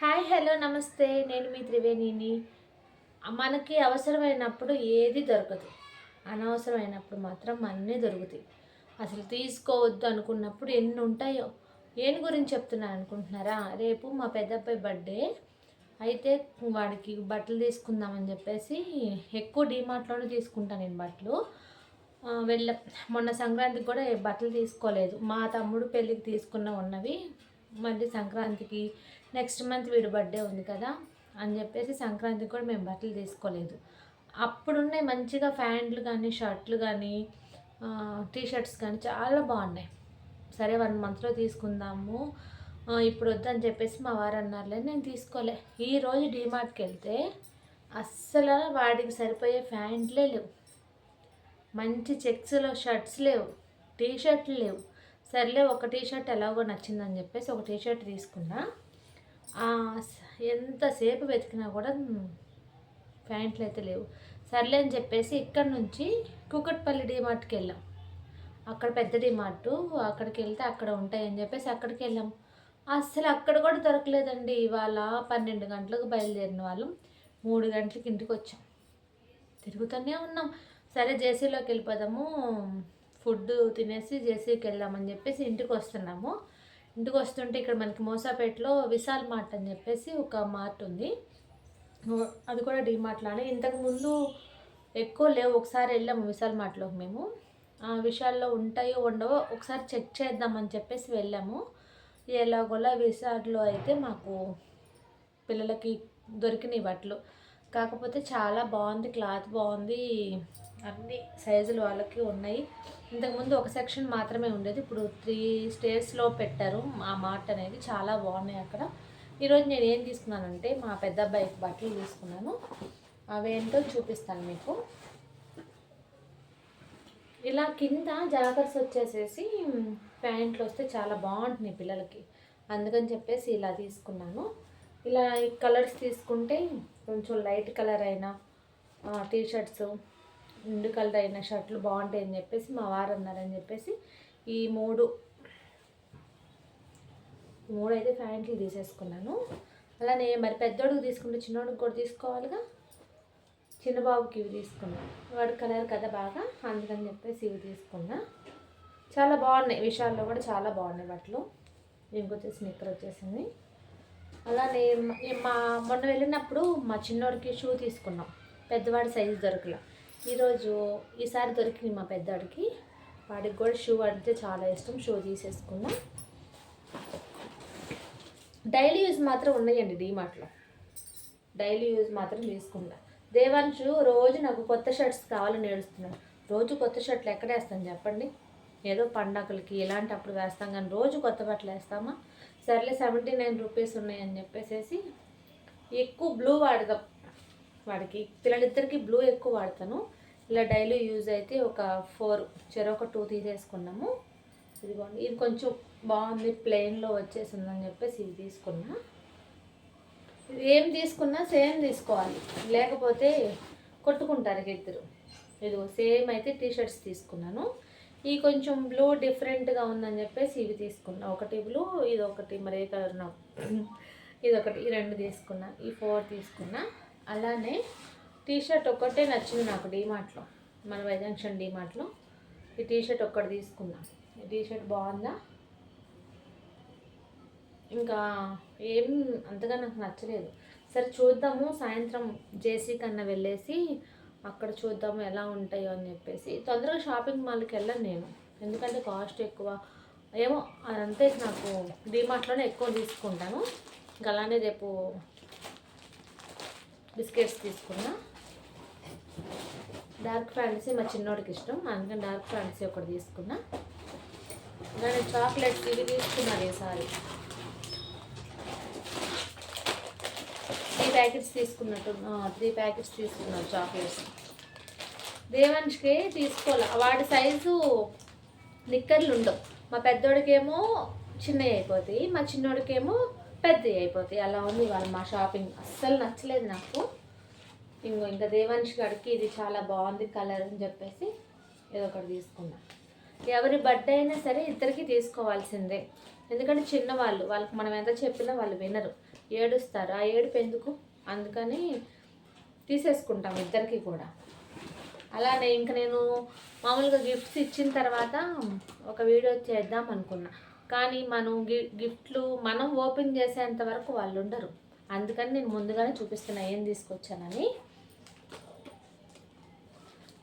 Hi hello నమస్తే. నేను మీ త్రివేణిని. మనకి అవసరమైనప్పుడు ఏది దొరకదు. అనవసరమైనప్పుడు మాత్రం అన్నీ దొరుకుతాయి. అసలు తీసుకోవద్దు అనుకున్నప్పుడు ఎన్ని ఉంటాయో. ఏని గురించి చెప్తున్నాను అనుకుంటున్నారా? రేపు మా పెద్దబ్బాయి బర్త్డే. అయితే వాడికి బట్టలు తీసుకుందామని చెప్పేసి ఎక్కువ డీమార్ట్లోనే తీసుకుంటాను నేను బట్టలు. వెళ్ళ మొన్న సంక్రాంతికి కూడా బట్టలు తీసుకోలేదు. మా తమ్ముడు పెళ్ళికి తీసుకున్న ఉన్నవి మళ్ళీ సంక్రాంతికి నెక్స్ట్ మంత్ వీడు బర్త్డే ఉంది కదా అని చెప్పేసి సంక్రాంతికి కూడా మేము బట్టలు తీసుకోలేదు. అప్పుడున్నాయి మంచిగా ప్యాంట్లు కానీ షర్ట్లు కానీ టీషర్ట్స్ కానీ చాలా బాగున్నాయి. సరే వన్ మంత్లో తీసుకుందాము. ఇప్పుడు వద్దని చెప్పేసి మా వారు అన్నారులే నేను తీసుకోలే. ఈరోజు డీమార్ట్కి వెళ్తే అస్సలు వాడికి సరిపోయే ప్యాంట్లే లేవు. మంచి చెక్స్లో షర్ట్స్ లేవు టీషర్ట్లు లేవు. సర్లే ఒక టీ షర్ట్ ఎలాగో నచ్చిందని చెప్పేసి ఒక టీ షర్ట్ తీసుకున్నా ఎంతసేపు వెతికినా కూడా ప్యాంట్లు అయితే లేవు. సర్లే అని చెప్పేసి ఇక్కడ నుంచి కుకట్పల్లి డిమార్ట్కి వెళ్ళాం. అక్కడ పెద్ద డిమార్ట్ అక్కడికి వెళ్తే అక్కడ ఉంటాయని చెప్పేసి అక్కడికి వెళ్ళాం. అస్సలు అక్కడ కూడా దొరకలేదండి. ఇవాళ పన్నెండు గంటలకు బయలుదేరిన వాళ్ళం. మూడు గంటలకి ఇంటికి వచ్చాం. తిరుగుతూనే ఉన్నాం. సరే జేసీలోకి వెళ్ళిపోదాము. ఫుడ్ తినేసి జేసీకి వెళ్దామని చెప్పేసి ఇంటికి వస్తున్నాము ఇంటికి వస్తుంటే ఇక్కడ మనకి మోసాపేటలో విశాల్ మార్ట్ అని చెప్పేసి ఒక మార్ట్ ఉంది. అది కూడా డీమార్ట్లానే లానే. ఇంతకుముందు ఎక్కువ లేవు. ఒకసారి వెళ్ళాము విశాల్ మార్ట్లో మేము. ఆ విశాల్లో ఉంటాయో ఉండవో ఒకసారి చెక్ చేద్దామని చెప్పేసి వెళ్ళాము. ఎలాగోలా విశాల్లో అయితే మాకు పిల్లలకి దొరికినాయి బట్టలు. కాకపోతే చాలా బాగుంది క్లాత్ బాగుంది అన్ని సైజులు వాళ్ళకి ఉన్నాయి. ఇంతకుముందు ఒక సెక్షన్ మాత్రమే ఉండేది ఇప్పుడు త్రీ స్టేర్స్లో పెట్టారు. ఆ మార్ట్ అనేది చాలా బాగున్నాయి అక్కడ. ఈరోజు నేను ఏం తీసుకున్నానంటే మా పెద్ద అబ్బాయికి బట్టలు తీసుకున్నాను. అవేంటో చూపిస్తాను మీకు. ఇలా కింద జాకర్స్ వచ్చేసేసి ప్యాంట్లు వస్తే చాలా బాగుంటున్నాయి పిల్లలకి. అందుకని చెప్పేసి ఇలా తీసుకున్నాను. ఇలా ఈ కలర్స్ తీసుకుంటే కొంచెం లైట్ కలర్ అయిన టీ షర్ట్స్ నిండు కలర్ అయిన షర్ట్లు బాగుంటాయి అని చెప్పేసి మా వారు అన్నారని చెప్పేసి ఈ మూడు మూడు అయితే ప్యాంట్లు తీసేసుకున్నాను. అలానే మరి పెద్దోడికి తీసుకుంటే చిన్నోడికి కూడా తీసుకోవాలిగా. చిన్న బాబుకి ఇవి తీసుకున్నాను వాడు కలర్ కదా బాగా అందుకని చెప్పేసి ఇవి తీసుకున్నా. చాలా బాగున్నాయి విషయాల్లో కూడా చాలా బాగున్నాయి బట్టలు. ఇంకొచ్చేసి నిక్కర్ వచ్చేసింది. అలానే మా మొన్న వెళ్ళినప్పుడు మా చిన్నోడికి షూ తీసుకున్నాం. పెద్దవాడి సైజు దొరకల. ఈరోజు ఈసారి దొరికింది మా పెద్దవాడికి వాడికి కూడా షూ అంటే చాలా ఇష్టం. షూ తీసేసుకున్నాం. డైలీ యూజ్ మాత్రం ఉన్నాయండి డీమార్ట్లో. డైలీ యూజ్ మాత్రం తీసుకున్నా. దేవాంశు రోజు నాకు కొత్త షర్ట్స్ కావాలని ఏడుస్తున్నాడు. రోజు కొత్త షర్ట్లు ఎక్కడ వేస్తాను చెప్పండి? ఏదో పండగలకి ఇలాంటప్పుడు వేస్తాం కానీ రోజు కొత్త బట్టలు వేస్తామా? సర్లే సెవెంటీ నైన్ రూపీస్ ఉన్నాయని చెప్పేసేసి ఎక్కువ బ్లూ వాడదాం. వాడికి పిల్లలిద్దరికి బ్లూ ఎక్కువ వాడతాను. ఇలా డైలీ యూజ్ అయితే ఒక ఫోర్ చెరొక టూ తీసేసుకున్నాము. ఇదిగోండి ఇది కొంచెం బాగుంది ప్లెయిన్లో వచ్చేసిందని చెప్పేసి ఇది తీసుకున్నా. ఏం తీసుకున్నా సేమ్ తీసుకోవాలి. లేకపోతే కొట్టుకుంటారు ఇద్దరు. ఇదిగో సేమ్ అయితే టీ షర్ట్స్ తీసుకున్నాను. ఈ కొంచెం బ్లూ డిఫరెంట్గా ఉందని చెప్పేసి ఇవి తీసుకున్నా. ఒకటి బ్లూ ఇది ఒకటి మరి కలర్ నాకు ఇది ఒకటి ఈ రెండు తీసుకున్నా ఈ ఫోర్ తీసుకున్నా. అలానే టీ షర్ట్ ఒక్కటే నచ్చింది నాకు డీమార్ట్లో మన వైజంక్షన్ డీమార్ట్లో. ఈ టీ షర్ట్ ఒక్కటి తీసుకున్నా. ఈ టీ షర్ట్ బాగుందా? ఇంకా ఏం అంతగా నాకు నచ్చలేదు. సరే చూద్దాము సాయంత్రం జేసీ కన్నా వెళ్ళేసి అక్కడ చూద్దాము ఎలా ఉంటాయో అని చెప్పేసి తొందరగా షాపింగ్ మాల్కి వెళ్ళను నేను. ఎందుకంటే కాస్ట్ ఎక్కువ. ఏమో అదంతే నాకు డీమార్ట్లోనే ఎక్కువ తీసుకుంటాను. ఇంకా అలానే రేపు బిస్కెట్స్ తీసుకున్నా. డార్క్ ఫ్యాంటసీ మా చిన్నోడికి ఇష్టం. అందుకని డార్క్ ఫ్యాంటసీ ఒకటి తీసుకున్నా. దాని చాక్లెట్స్ ఇవి తీసుకున్నాను ఈసారి త్రీ ప్యాకెట్స్ తీసుకున్నట్టు త్రీ ప్యాకెట్స్ తీసుకున్నాను చాక్లెట్స్. దేవాంష్కి తీసుకోవాలి? వాడి సైజు నిక్కర్లు ఉండవు. మా పెద్దోడికేమో చిన్నవి అయిపోతాయి మా చిన్నోడికేమో పెద్దవి అయిపోతాయి. అలా ఉంది వాళ్ళు మా షాపింగ్. అస్సలు నచ్చలేదు నాకు. ఇంకో ఇంకా దేవాంష్ గడికి ఇది చాలా బాగుంది కలర్ అని చెప్పేసి ఏదో ఒకటి తీసుకున్నా. ఎవరి బర్త్డే అయినా సరే ఇద్దరికి తీసుకోవాల్సిందే. ఎందుకంటే చిన్నవాళ్ళు వాళ్ళకి మనం ఎంత చెప్పినా వాళ్ళు వినరు. ఏడుస్తారు. ఆ ఏడుపు ఎందుకు? అందుకని తీసేసుకుంటాం ఇద్దరికి కూడా. అలానే ఇంక నేను మామూలుగా గిఫ్ట్స్ ఇచ్చిన తర్వాత ఒక వీడియో చేద్దాం అనుకున్నా. కానీ మనం గిఫ్ట్లు మనం ఓపెన్ చేసేంత వరకు వాళ్ళు ఉండరు. అందుకని నేను ముందుగానే చూపిస్తున్నా ఏం తీసుకొచ్చానని.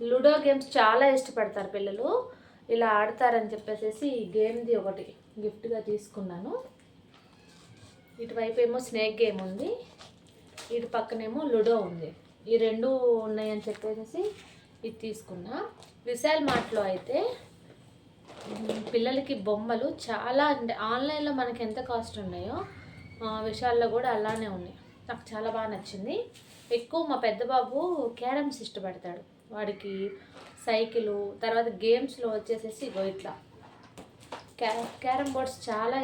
లూడో గేమ్స్ చాలా ఇష్టపడతారు పిల్లలు. ఇలా ఆడతారని చెప్పేసి ఈ గేమ్ది ఒకటి గిఫ్ట్గా తీసుకున్నాను. ఇటువైపు ఏమో స్నేక్ గేమ్ ఉంది. ఇటు పక్కనేమో లూడో ఉంది. ఈ రెండు ఉన్నాయని చెప్పేసి ఇది తీసుకున్నా. విశాల్ మార్ట్లో అయితే పిల్లలకి బొమ్మలు చాలా అంటే ఆన్లైన్లో మనకి ఎంత కాస్ట్ ఉన్నాయో విషయాల్లో విశాల్లో కూడా అలానే ఉన్నాయి. నాకు చాలా బాగా నచ్చింది. ఎక్కువ మా పెద్ద బాబు క్యారమ్స్ ఇష్టపడతాడు. వాడికి సైకిలు తర్వాత గేమ్స్లో వచ్చేసేసి ఇగో ఇట్లా. క్యా క్యారమ్ బోర్డ్స్ చాలా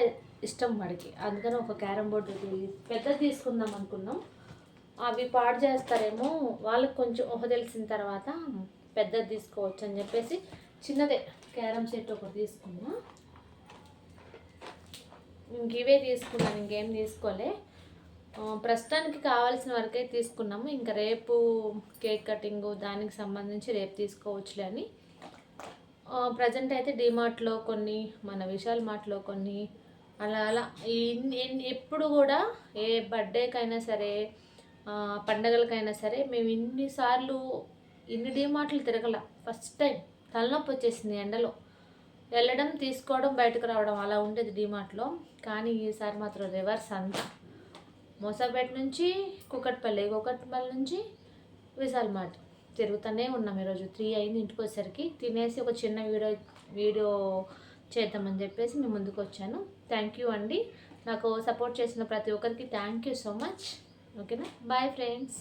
ఇష్టం వాడికి. అందుకని ఒక క్యారమ్ బోర్డు పెద్దది తీసుకుందాం అనుకున్నాం. అవి పాడు చేస్తారేమో వాళ్ళకి కొంచెం ఊహ తెలిసిన తర్వాత పెద్దది తీసుకోవచ్చు అని చెప్పేసి చిన్నదే క్యారమ్ సెట్ ఒకటి తీసుకున్నా. ఇంక ఇవే తీసుకున్నాను ఇంకేం తీసుకోలే. ప్రస్తుతానికి కావాల్సిన వరకే తీసుకున్నాము. ఇంకా రేపు కేక్ కటింగ్ దానికి సంబంధించి రేపు తీసుకోవచ్చులే అని. ప్రజెంట్ అయితే డిమార్ట్లో కొన్ని మన విశాల్ మార్ట్లో కొన్ని అలా అలా. ఎప్పుడు కూడా ఏ బర్త్డేకైనా సరే పండగలకైనా సరే మేము ఇన్నిసార్లు ఇన్ని డిమార్ట్లు తిరగల. ఫస్ట్ టైం తలనొప్పి వచ్చేసింది ఎండలో. వెళ్ళడం తీసుకోవడం బయటకు రావడం అలా ఉండేది డిమార్ట్లో కానీ ఈసారి మాత్రం రివర్స్ అంతా. మోసాపేట నుంచి కుకట్పల్లి కుకట్పల్లి నుంచి విశాల్ మార్ట్ తిరుగుతూనే ఉన్నాం ఈరోజు. త్రీ అయింది ఇంటికి వచ్చేసరికి. తినేసి ఒక చిన్న వీడియో వీడియో చేద్దామని చెప్పేసి మేము ముందుకు వచ్చాను. థ్యాంక్ యూ అండి. నాకు సపోర్ట్ చేసిన ప్రతి ఒక్కరికి thank you so much ఓకేనా బాయ్ ఫ్రెండ్స్